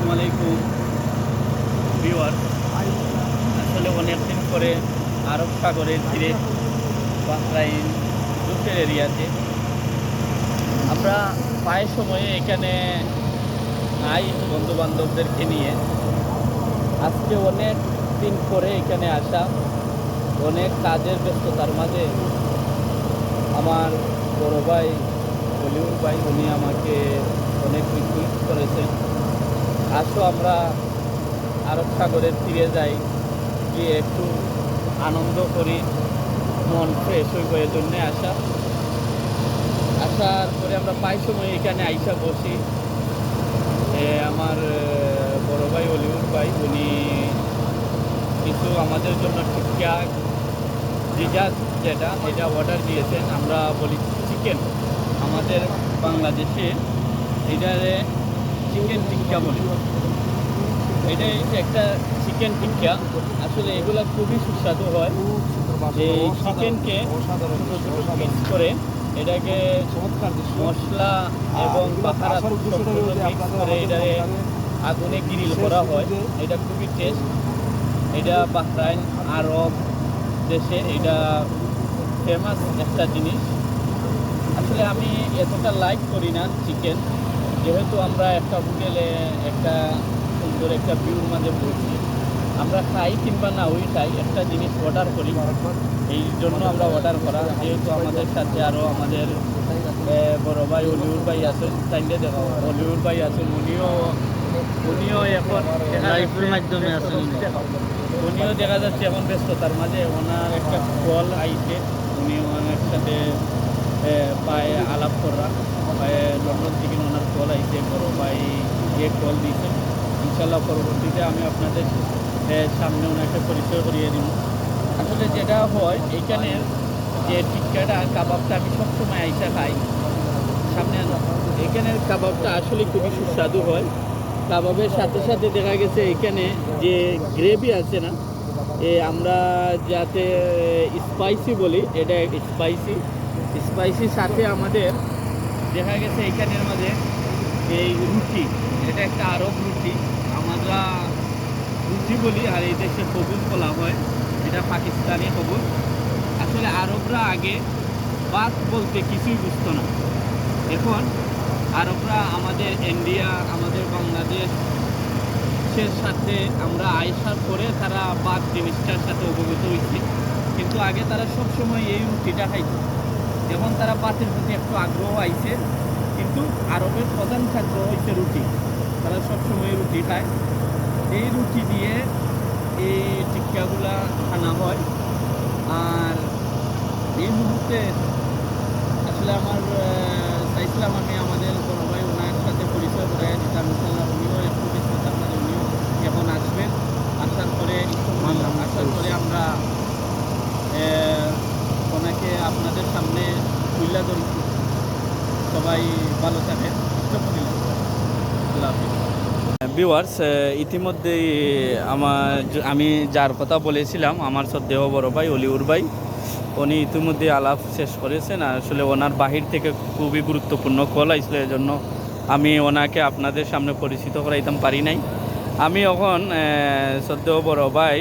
আসসালামু আলাইকুম ভিওয়ার আসলে অনেকদিন পরে আরব সাগরের তীরে বাহরাইন দুটের এরিয়াতে। আমরা প্রায় সময়ে এখানে আই বন্ধু বান্ধবদেরকে নিয়ে আজকে অনেক দিন পরে এখানে আসা, অনেক কাজের ব্যস্ততার মাঝে আমার বড় ভাই, বলিউড ভাই, উনি আমাকে অনেক রিকোয়েস্ট করেছেন। আসো আমরা আরব সাগরের তীরে যাই, গিয়ে একটু আনন্দ করি, মন ফ্রেশ হইব এর জন্যে আসা আসার পরে আমরা পাই সময় এখানে আইসা বসি। আমার বড় ভাই অলিউড ভাই, উনি কিছু আমাদের জন্য ঠিকঠাক জিজাজ যেটা, এটা অর্ডার দিয়েছেন। আমরা বলি চিকেন আমাদের বাংলাদেশে। এটারে চিকেন টিক্কা বলি এটা একটা চিকেন টিক্কা আসলে এগুলো খুবই সুস্বাদু হয়। এই চিকেনকে মিক্স করে এটাকে মশলা এবং মিক্স করে এটাকে আগুনে গ্রিল করা হয়। এটা খুবই টেস্ট এটা বাহরাইন আরব দেশে এটা ফেমাস একটা জিনিস। আসলে আমি এতটা লাইক করি না চিকেন যেহেতু আমরা একটা হোটেলে একটা সুন্দর একটা ভিউর মাঝে বসি আমরা খাই কিংবা না ওই খাই একটা জিনিস অর্ডার করি। এই জন্য আমরা অর্ডার করা যেহেতু আমাদের সাথে আরও আমাদের বড় ভাই অলিউর ভাই আছেন তাইলে দেখো অলিউর ভাই আছেন উনিও উনিও এখন মাধ্যমে আছেন উনিও দেখা যাচ্ছে এখন ব্যস্ততার মাঝে ওনার একটা কল আইছে উনি ওনার সাথে পায়ে আলাপ করা পায়ে লন্ডন থেকে ওনার কল আইছে বড় ভাই এ কল দিয়েছে। ইনশাল্লাহ পরবর্তীতে আমি আপনাদের সামনে ওনাকে পরিচয় করিয়ে দিব। আসলে যেটা হয় এইখানের যে টিক্কাটা কাবাবটা আমি সবসময় আইসা খাই। সামনে এখানের কাবাবটা আসলে খুবই সুস্বাদু হয়। কাবাবের সাথে সাথে দেখা গেছে এখানে যে গ্রেভি আছে না, এ, আমরা যাতে স্পাইসি বলি, এটা স্পাইসি। স্পাইসির সাথে আমাদের দেখা গেছে এখানের মাঝে এই রুটি, এটা একটা আরব রুটি। আমরা রুটি বলি আর এই দেশে কবুল বলা হয়। এটা পাকিস্তানি কবুল। আসলে আরবরা আগে বাত বলতে কিছুই বুঝতো না। এখন আরবরা আমাদের ইন্ডিয়া, আমাদের বাংলাদেশের সাথে আমরা আইসার পরে তারা বাদ জিনিসটার সাথে অবগত হয়েছে। কিন্তু আগে তারা সব সময় এই রুটিটা খাইত। এখন তারা বাতের প্রতি একটু আগ্রহ আইছে। কিন্তু আরবের প্রধান খাদ্য হচ্ছে রুটি। তারা সব সময় রুটি খায়। এই রুটি দিয়ে এই টিক্কাগুলা খানা হয়। আর এই মুহূর্তে আসলে আমার চাইছিলাম আমি আমাদের বড় ভাই ওনার সাথে পরিচয় করাই দিতাম। ইনশাল্লাহ উনিও একটু বেশি আপনাদের উনিও এখন আসবেন। আসার পরে আসার পরে আমরা ওনাকে আপনাদের সামনে তুইলা ধরি। সবাই ভালো থাকেন আল্লাহ ভিউয়ার্স ইতিমধ্যেই আমার আমি যার কথা বলেছিলাম, আমার সদ্দেহ বড় ভাই, অলিউর ভাই, উনি ইতিমধ্যে আলাপ শেষ করেছেন। আসলে ওনার বাহির থেকে খুবই গুরুত্বপূর্ণ কল আসলে, এজন্য আমি ওনাকে আপনাদের সামনে পরিচিত করাইতাম পারি নাই। আমি এখন সদ্দেহ বড় ভাই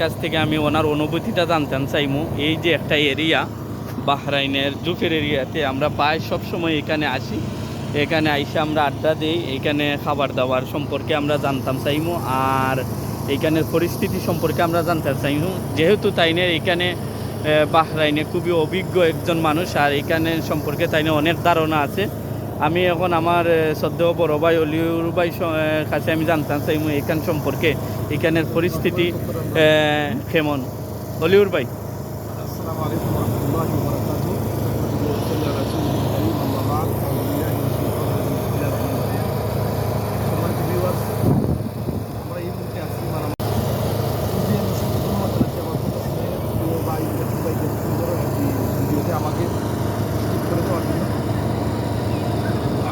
কাছ থেকে আমি ওনার অনুভূতিটা জানতাম চাইমু। এই যে একটা এরিয়া বাহরাইনের জুফের এরিয়াতে আমরা প্রায় সবসময় এখানে আসি। এখানে আইসে আমরা আড্ডা দিই, এখানে খাবার দাবার সম্পর্কে আমরা জানতাম চাইমু, আর এখানের পরিস্থিতি সম্পর্কে আমরা জানতে চাইমু। যেহেতু তাইনের এখানে বাহরাইনে খুবই অভিজ্ঞ একজন মানুষ, আর এখানে সম্পর্কে তাইনে অনেক ধারণা আছে। আমি এখন আমার শ্রদ্ধেয় বড় ভাই অলিউর ভাই কাছে আমি জানতাম চাইমু এখান সম্পর্কে, এখানের পরিস্থিতি কেমন? অলিউর ভাই। السلام عليكم ورحمة الله وبركاته. صلى على رسول الكريم أما بعد أعوذ بالله من الشيطان الرجيم. بسم الله الرحمن الرحيم. সম্মানিত viewers, আমরা এই মুহূর্তে আছি মারামারি। যে মুসলিম ধর্মাবলম্বী আছে, আমার কথা শুনে প্রিয় ভাই, জাকির ভাই যে সুন্দর একটি ভিডিওতে আমাকে উপস্থিত করে দেওয়ার জন্য।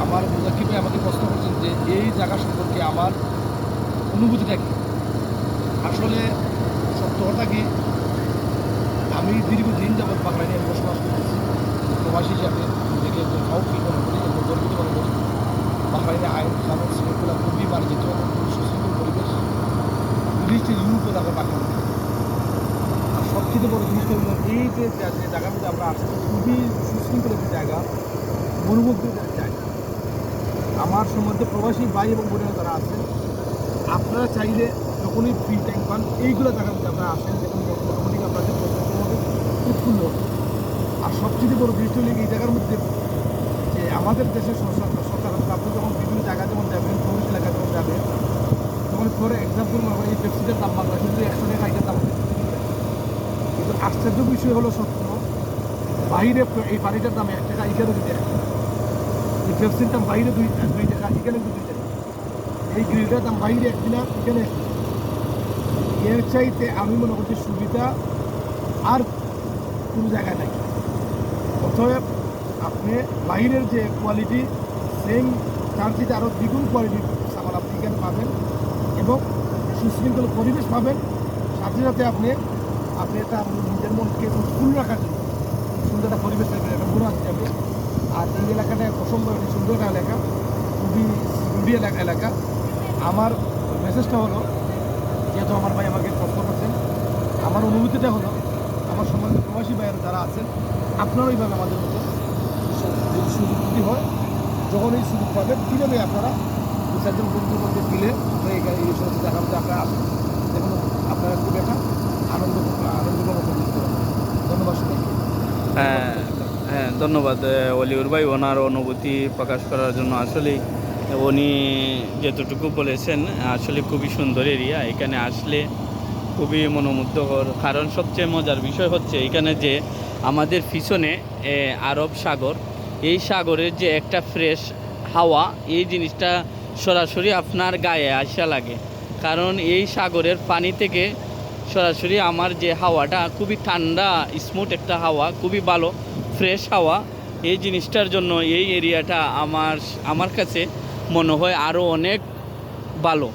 আমার জাকির ভাই আমাকে প্রশ্ন করছেন যে এই জায়গা সম্পর্কে আমার অনুভূতিটা কি আসলে সত্য কথা কি আমি দীর্ঘদিন যাবৎ বাংলাদেশে আমি বসবাস করতেছি। প্রবাসী হিসাবে নিজেকে একজন সাহসী মনে করি এবং গর্বিত মনে করি। বাংলাদেশে আইন, কানুন, শৃঙ্খলা খুবই মার্জিত সুশৃঙ্খল পরিবেশ। জিনিসটি ইউরোপে বাকি নেই। আর সবচেয়ে বড় জিনিসটা হলো এই যে জা- জায়গার মধ্যে আমরা আসছি, খুবই সুশৃঙ্খল একটি জায়গা, মনোমুগ্ধকর জায়গা। আমার সম্বন্ধে প্রবাসী ভাই এবং বোনেরা যারা আছেন, আপনারা চাইলে যখনই ফ্রি টাইম পান, এইগুলো মধ্যে আপনারা আসেন পছন্দের উৎফুল্ল আর সবচেয়ে বড় জিনিসটা হলো এই জায়গার মধ্যে যে আমাদের দেশের সরকার সরকার, আপনি যখন বিভিন্ন জায়গা যখন যাবেন টুরিস্ট এলাকা যখন যাবেন, তখন ফর এক্সাম্পল মনে করেন এই পেপসিটার দাম বাংলা কিন্তু একশো টাকা এটার দাম হচ্ছে 30 টাকা। কিন্তু আশ্চর্য বিষয় হলো সত্য, বাইরে এই পানিটার দাম এক টাকা এখানে দুই টাকা এই পেপসির দাম বাইরে দুই দুই টাকা এখানে দুই টাকা এই গ্রিলটার দাম বাইরে এক দিনা এখানে। এর চাইতে আমি মনে করছি সুবিধা আর কোনো জায়গায় নাই। অতএব আপনি বাইরের যে কোয়ালিটি সেম চার্জিতে আরও দ্বিগুণ কোয়ালিটির সামান আপনি এখানে পাবেন এবং সুশৃঙ্খল পরিবেশ পাবেন। সাথে সাথে আপনি আপনি এটা নিজের মনকে উৎফুল্ল রাখার জন্য, সুন্দর একটা পরিবেশ একটা মনে আসতে যাবে আর এই এলাকাটা অসম্ভব একটি সুন্দর একটা এলাকা, খুবই সিকিউরিটি এলাকা এলাকা। আমার মেসেজটা হলো, যেহেতু আমার ভাই আমাকে প্রশ্ন করছেন আমার অনুভূতিটা হলো আমার সম্বন্ধে প্রবাসী ভাইয়ের যারা আছেন, আপনারাও এইভাবে আমাদের মতো যদি সুযোগ যদি হয়। যখন এই সুযোগ পাবেন, কীভাবে আপনারা দু চারজন বন্ধুর মধ্যে মিলে এই এই সমস্ত জায়গার মধ্যে আপনারা আসুন দেখুন, আপনারা খুব একটা আনন্দ পারবেন। ধন্যবাদ হ্যাঁ হ্যাঁ ধন্যবাদ অলিউর ভাই। ওনার অনুভূতি প্রকাশ করার জন্য আসলেই উনি যতটুকু বলেছেন, আসলে খুবই সুন্দর এরিয়া। এখানে আসলে খুবই মনোমুগ্ধকর। কারণ সবচেয়ে মজার বিষয় হচ্ছে এখানে যে আমাদের পিছনে আরব সাগর। এই সাগরের যে একটা ফ্রেশ হাওয়া, এই জিনিসটা সরাসরি আপনার গায়ে আসা লাগে। কারণ এই সাগরের পানি থেকে সরাসরি আমার যে হাওয়াটা, খুবই ঠান্ডা স্মুথ একটা হাওয়া, খুবই ভালো ফ্রেশ হাওয়া। এই জিনিসটার জন্য এই এরিয়াটা আমার আমার কাছে মনে হয় আরও অনেক ভালো।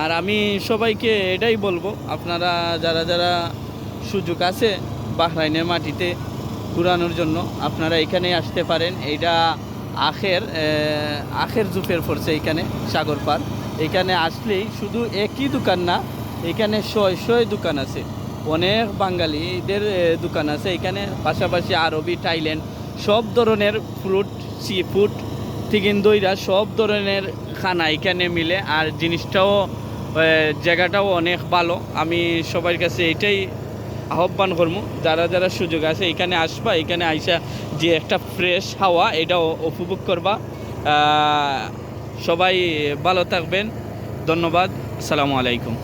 আর আমি সবাইকে এটাই বলব, আপনারা যারা যারা সুযোগ আছে বাহরাইনের মাটিতে ঘুরানোর জন্য, আপনারা এখানে আসতে পারেন। এইটা আখের আখের জুপের পড়ছে এখানে সাগর পার। এখানে আসলেই শুধু একই দোকান না, এখানে শয় শয় দোকান আছে। অনেক বাঙালিদের দোকান আছে। এখানে পাশাপাশি আরবি, থাইল্যান্ড সব ধরনের ফ্রুট, সি ফুড চিকেন দইরা সব ধরনের খানা এখানে মিলে। আর জিনিসটাও জায়গাটাও অনেক ভালো। আমি সবার কাছে এটাই আহ্বান করব, যারা যারা সুযোগ আছে, এখানে আসবা, এখানে আইসা যে একটা ফ্রেশ হাওয়া, এটাও উপভোগ করবা। সবাই ভালো থাকবেন। ধন্যবাদ। আসসালামু আলাইকুম।